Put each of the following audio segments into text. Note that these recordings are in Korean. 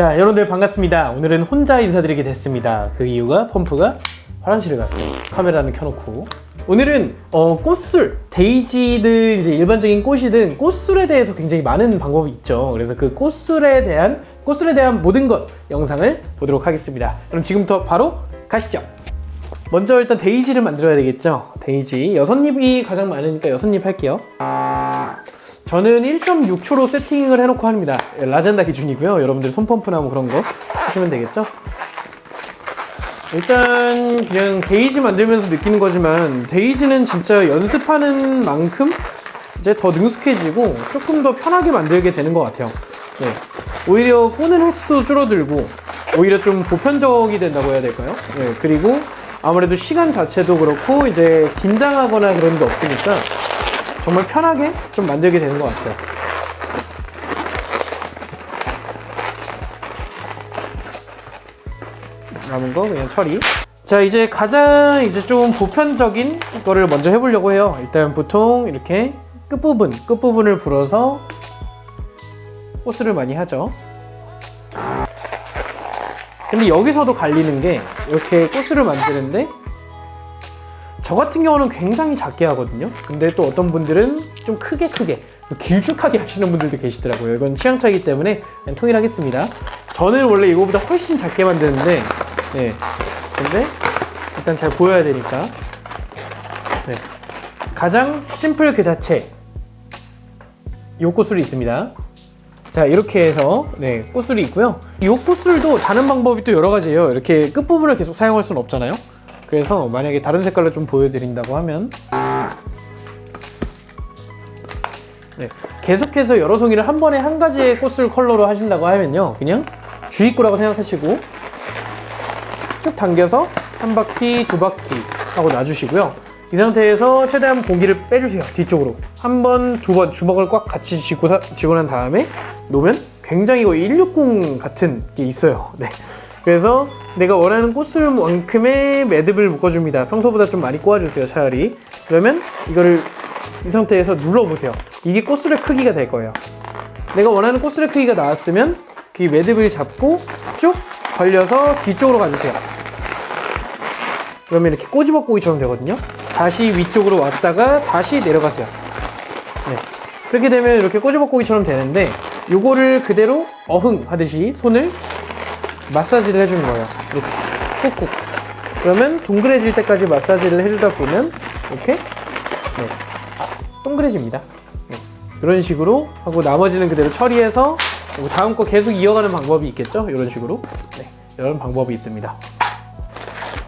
자, 여러분들 반갑습니다. 오늘은 혼자 인사드리게 됐습니다. 그 이유가 펌프가 화장실을 갔어요. 카메라는 켜놓고. 오늘은 어, 꽃술, 데이지든 이제 일반적인 꽃이든 꽃술에 대해서 굉장히 많은 방법이 있죠. 그래서 그 꽃술에 대한 꽃술에 대한 모든 것 영상을 보도록 하겠습니다. 그럼 지금부터 바로 가시죠. 먼저 일단 데이지를 만들어야 되겠죠. 데이지 여섯 잎이 가장 많으니까 여섯 잎 할게요. 저는 1.6초로 세팅을 해놓고 합니다. 라젠다 기준이고요. 여러분들 손펌프나 뭐 그런 거 하시면 되겠죠. 일단 그냥 데이지 만들면서 느끼는 거지만 데이지는 진짜 연습하는 만큼 이제 더 능숙해지고 조금 더 편하게 만들게 되는 것 같아요. 네. 오히려 꼬는 횟수도 줄어들고 오히려 좀 보편적이 된다고 해야 될까요? 네. 그리고 아무래도 시간 자체도 그렇고 이제 긴장하거나 그런 게 없으니까 정말 편하게 좀 만들게 되는 것 같아요. 남은 거 그냥 처리. 자 이제 가장 이제 좀 보편적인 거를 먼저 해보려고 해요. 일단 보통 이렇게 끝 부분 끝 부분을 불어서 호스를 많이 하죠. 근데 여기서도 갈리는 게 이렇게 꽃을 만드는데 저 같은 경우는 굉장히 작게 하거든요. 근데 또 어떤 분들은 좀 크게 크게 길쭉하게 하시는 분들도 계시더라고요. 이건 취향 차이기 때문에 통일하겠습니다. 저는 원래 이거보다 훨씬 작게 만드는데, 네. 근데 일단 잘 보여야 되니까. 네. 가장 심플 그 자체. 요 꽃술이 있습니다. 자 이렇게 해서 네 꽃술이 있고요. 이 꽃술도 다른 방법이 또 여러 가지예요. 이렇게 끝 부분을 계속 사용할 수는 없잖아요. 그래서 만약에 다른 색깔로 좀 보여드린다고 하면 네, 계속해서 여러 송이를 한 번에 한 가지의 꽃을 컬러로 하신다고 하면요. 그냥 주입구라고 생각하시고 쭉 당겨서 한 바퀴 두 바퀴 하고 놔주시고요. 이 상태에서 최대한 공기를 빼주세요 뒤쪽으로. 한 번 두 번 주먹을 꽉 같이 쥐고, 사- 쥐고 난 다음에 놓으면 굉장히 거의 160 같은 게 있어요. 네. 그래서 내가 원하는 꽃술만큼의 매듭을 묶어줍니다. 평소보다 좀 많이 꼬아주세요, 차라리. 그러면 이거를 이 상태에서 눌러보세요. 이게 꽃술의 크기가 될 거예요. 내가 원하는 꽃술의 크기가 나왔으면 그 매듭을 잡고 쭉 벌려서 뒤쪽으로 가주세요. 그러면 이렇게 꼬집어꼬기처럼 되거든요. 다시 위쪽으로 왔다가 다시 내려가세요. 네. 그렇게 되면 이렇게 꼬집어꼬기처럼 되는데 요거를 그대로 어흥 하듯이 손을 마사지를 해주는 거예요. 이렇게 꾹꾹. 그러면 동그래질 때까지 마사지를 해주다 보면 이렇게 네, 동그래집니다. 네, 이런 식으로 하고 나머지는 그대로 처리해서 그리고 다음 거 계속 이어가는 방법이 있겠죠? 이런 식으로 네, 이런 방법이 있습니다.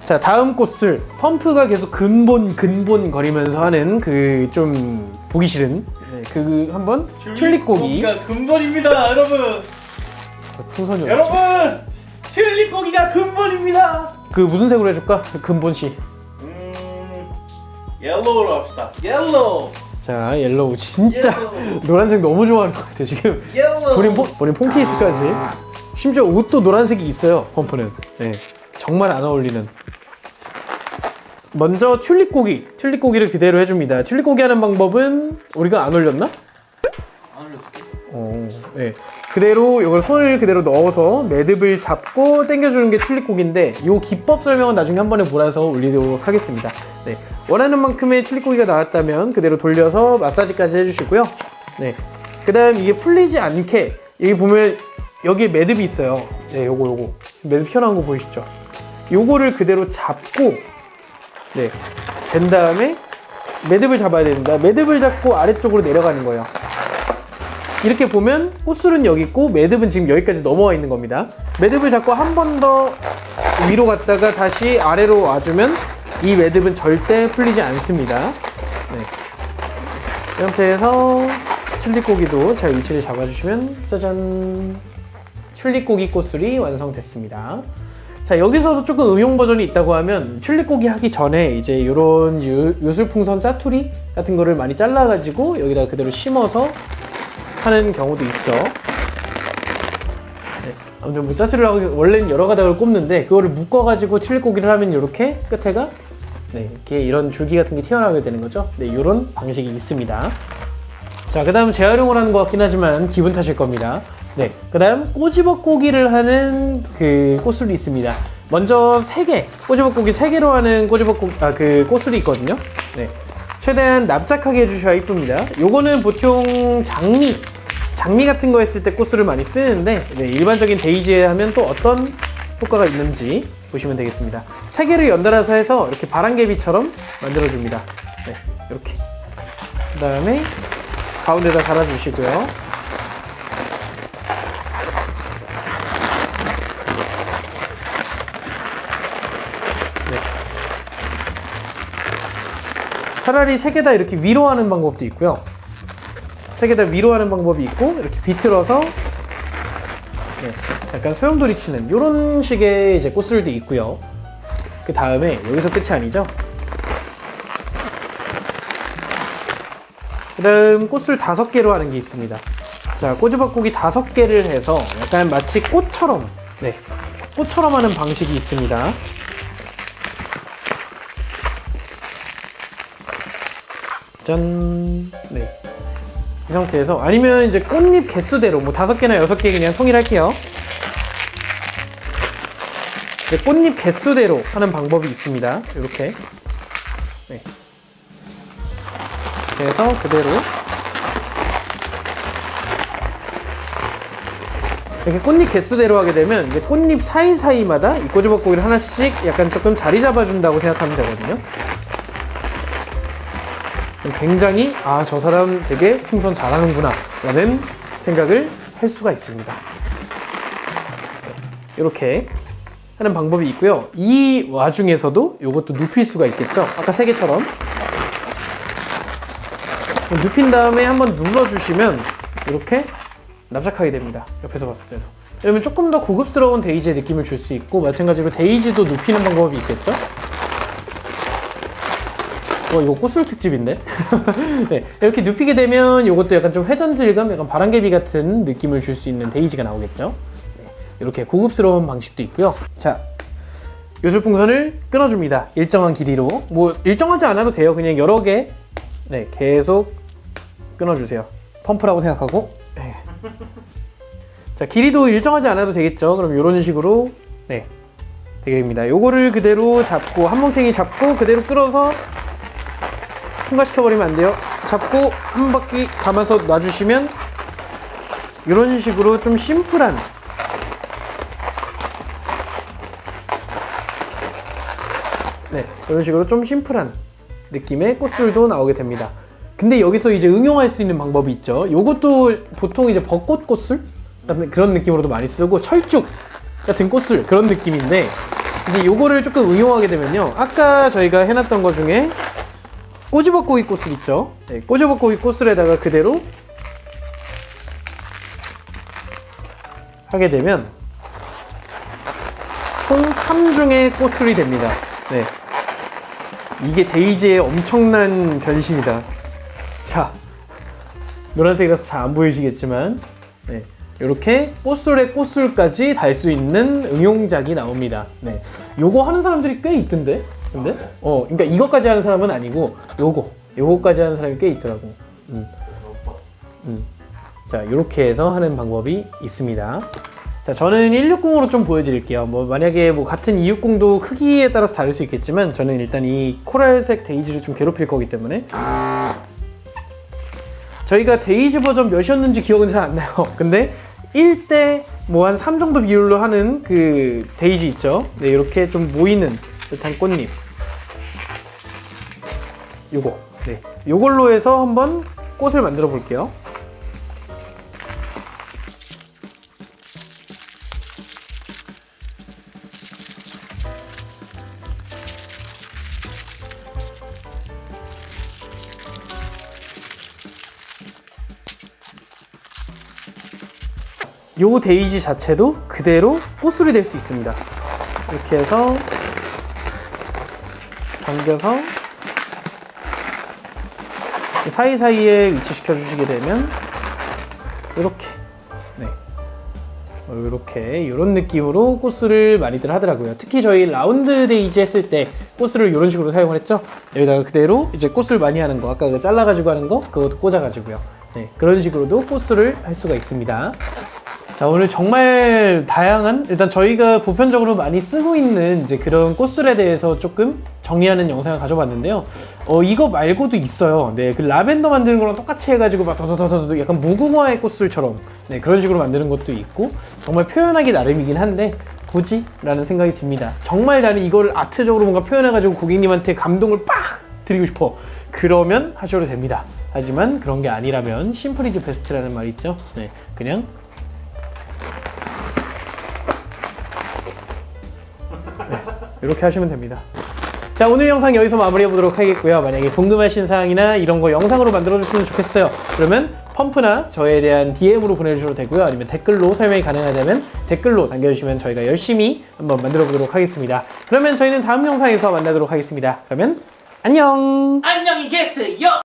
자 다음 꽃을 펌프가 계속 근본 근본 거리면서 하는 그 좀 보기 싫은 네, 그 한번 튤립 고기 고기가 근본입니다, 여러분. 풍선이 여러분, 튤립 고기가 근본입니다. 그 무슨 색으로 해줄까? 근본 씨. 음, 옐로우로 합시다. 옐로우, 자 옐로우 진짜 옐로우, 노란색 너무 좋아하는 것 같아 지금 옐로우. 본인 폰 본인 폰케이스까지 심지어 옷도 노란색이 있어요 펌프는 네 정말 안 어울리는 먼저 튤립 고기 튤립 고기를 그대로 해줍니다 튤립 고기 하는 방법은 우리가 안 올렸나? 안 올렸어. 어, 네. 그대로 이걸 손을 그대로 넣어서 매듭을 잡고 당겨주는 게 고기인데 이 기법 설명은 나중에 한 번에 몰아서 올리도록 하겠습니다. 네. 원하는 만큼의 고기가 나왔다면 그대로 돌려서 마사지까지 해주시고요. 네. 그 다음 이게 풀리지 않게 여기 보면 여기에 매듭이 있어요. 네, 요거 요거 매듭 튀어나온 거 보이시죠? 요거를 그대로 잡고 네. 된 다음에 매듭을 잡아야 됩니다. 매듭을 잡고 아래쪽으로 내려가는 거예요. 이렇게 보면 꽃술은 여기 있고 매듭은 지금 여기까지 넘어와 있는 겁니다. 매듭을 잡고 한 번 더 위로 갔다가 다시 아래로 와주면 이 매듭은 절대 풀리지 않습니다. 네. 이 상태에서 튤립고기도 잘 위치를 잡아주시면 짜잔 튤립고기 꽃술이 완성됐습니다. 자 여기서도 조금 응용 버전이 있다고 하면 튤립고기 하기 전에 이제 이런 요술풍선 짜투리 같은 거를 많이 잘라가지고 여기다 그대로 심어서 하는 경우도 있죠. 네, 아무튼 뭐 짜투리를 하고 원래는 여러 가닥을 꼽는데 그거를 묶어가지고 칠고기를 하면 이렇게 끝에가 네, 이렇게 이런 줄기 같은 게 튀어나오게 되는 거죠. 네, 이런 방식이 있습니다. 자, 그 다음 재활용을 하는 것 같긴 하지만 기분 탓일 겁니다. 네. 그 다음 꼬집어 꼬기를 하는 그 꽃술이 있습니다. 먼저 세 개, 꼬집어 꼬기 세 개로 하는 꼬집어꼬기 아그 꽃술이 있거든요. 네. 최대한 납작하게 해주셔야 이쁩니다. 요거는 보통 장미, 장미 같은 거 했을 때 꽃술을 많이 쓰는데 네, 일반적인 데이지에 하면 또 어떤 효과가 있는지 보시면 되겠습니다. 세 개를 연달아서 해서 이렇게 바람개비처럼 만들어줍니다. 네, 이렇게. 그 다음에 가운데다 달아주시고요. 네. 차라리 세 개 다 이렇게 위로 하는 방법도 있고요. 세 개 다 위로 하는 방법이 있고 이렇게 비틀어서 네, 약간 소용돌이 치는 이런 식의 이제 꽃술도 있고요. 그 다음에 여기서 끝이 아니죠. 그 다음 꽃술 다섯 개로 하는 게 있습니다. 자, 꼬집어고기 다섯 개를 해서 약간 마치 꽃처럼, 네, 꽃처럼 하는 방식이 있습니다. 짠, 네. 이 상태에서 아니면 이제 꽃잎 개수대로 뭐 다섯 개나 여섯 개 그냥 통일할게요. 네, 꽃잎 개수대로 하는 방법이 있습니다. 이렇게. 네. 그래서 그대로 이렇게 꽃잎 개수대로 하게 되면 이제 꽃잎 사이사이마다 이 꼬집어고기를 하나씩 약간 조금 자리 잡아준다고 생각하면 되거든요. 굉장히 아 저 사람 되게 풍선 잘하는구나 라는 생각을 할 수가 있습니다. 이렇게 하는 방법이 있고요. 이 와중에서도 이것도 눕힐 수가 있겠죠. 아까 세 개처럼 눕힌 다음에 한번 눌러주시면 이렇게 납작하게 됩니다. 옆에서 봤을 때도. 이러면 조금 더 고급스러운 데이지의 느낌을 줄 수 있고 마찬가지로 데이지도 눕히는 방법이 있겠죠. 어, 이거 꽃술 특집인데? 네, 이렇게 눕히게 되면 이것도 약간 좀 회전 질감, 약간 바람개비 같은 느낌을 줄 수 있는 데이지가 나오겠죠? 네, 이렇게 고급스러운 방식도 있고요. 자, 요술 풍선을 끊어줍니다. 일정한 길이로. 뭐, 일정하지 않아도 돼요. 그냥 여러 개, 네, 계속 끊어주세요. 펌프라고 생각하고. 네. 자, 길이도 일정하지 않아도 되겠죠? 그럼 이런 식으로, 네, 되게 됩니다. 요거를 그대로 잡고, 한 뭉탱이 잡고, 그대로 끌어서 통과시켜버리면 안 돼요. 잡고 한 바퀴 감아서 놔주시면 이런 식으로 좀 심플한 네 이런 식으로 좀 심플한 느낌의 꽃술도 나오게 됩니다. 근데 여기서 이제 응용할 수 있는 방법이 있죠. 요것도 보통 이제 벚꽃 꽃술 그런 느낌으로도 많이 쓰고 철쭉 같은 꽃술 그런 느낌인데 이제 요거를 조금 응용하게 되면요. 아까 저희가 해놨던 것 중에 꼬집어꼬기 꽃술 있죠? 네, 꼬집어꼬기 꽃술에다가 그대로 하게 되면 총 3중의 꽃술이 됩니다. 네. 이게 데이지의 엄청난 변신이다. 자, 노란색이라서 잘 안 보이시겠지만, 네. 이렇게 꽃술에 꽃술까지 달 수 있는 응용작이 나옵니다. 네. 요거 하는 사람들이 꽤 있던데? 근데? 어, 그러니까 이것까지 하는 사람은 아니고, 요거. 요거까지 하는 사람이 꽤 있더라고. 음. 음. 자, 이렇게 해서 하는 방법이 있습니다. 자, 저는 160으로 좀 보여드릴게요. 뭐, 만약에 뭐 같은 260도 크기에 따라서 다를 수 있겠지만, 저는 일단 이 코랄색 데이지를 좀 괴롭힐 거기 때문에. 저희가 데이지 버전 몇이었는지 기억은 잘 안 나요. 근데 1대 뭐 한 3 정도 비율로 하는 그 데이지 있죠. 네, 이렇게 좀 모이는 듯한 꽃잎. 요거. 네. 요걸로 해서 한번 꽃을 만들어 볼게요. 요 데이지 자체도 그대로 꽃술이 될 수 있습니다. 이렇게 해서 당겨서 사이사이에 위치시켜 주시게 되면 이렇게 네 이렇게 이런 느낌으로 꽃술을 많이들 하더라고요. 특히 저희 라운드 데이지 했을 때 꽃술을 이런 식으로 사용을 했죠. 여기다가 그대로 이제 꽃술 많이 하는 거 아까 그 잘라가지고 하는 거 그것도 꽂아가지고요. 네 그런 식으로도 꽃술을 할 수가 있습니다. 자 오늘 정말 다양한 일단 저희가 보편적으로 많이 쓰고 있는 이제 그런 꽃술에 대해서 조금 정리하는 영상을 가져봤는데요. 어 이거 말고도 있어요. 네, 그 라벤더 만드는 거랑 똑같이 해가지고 막 더더더더 약간 무궁화의 꽃술처럼 네 그런 식으로 만드는 것도 있고 정말 표현하기 나름이긴 한데 굳이 라는 생각이 듭니다. 정말 나는 이걸 아트적으로 뭔가 표현해가지고 고객님한테 감동을 빡 드리고 싶어. 그러면 하셔도 됩니다. 하지만 그런 게 아니라면 심플 이즈 베스트라는 말이 있죠. 네, 그냥 이렇게 하시면 됩니다. 자 오늘 영상 여기서 마무리해 보도록 하겠고요. 만약에 궁금하신 사항이나 이런 거 영상으로 만들어 줬으면 좋겠어요. 그러면 펌프나 저에 대한 DM으로 보내주셔도 되고요. 아니면 댓글로 설명이 가능하다면 댓글로 남겨주시면 저희가 열심히 한번 만들어 보도록 하겠습니다. 그러면 저희는 다음 영상에서 만나도록 하겠습니다. 그러면 안녕. 안녕히 계세요.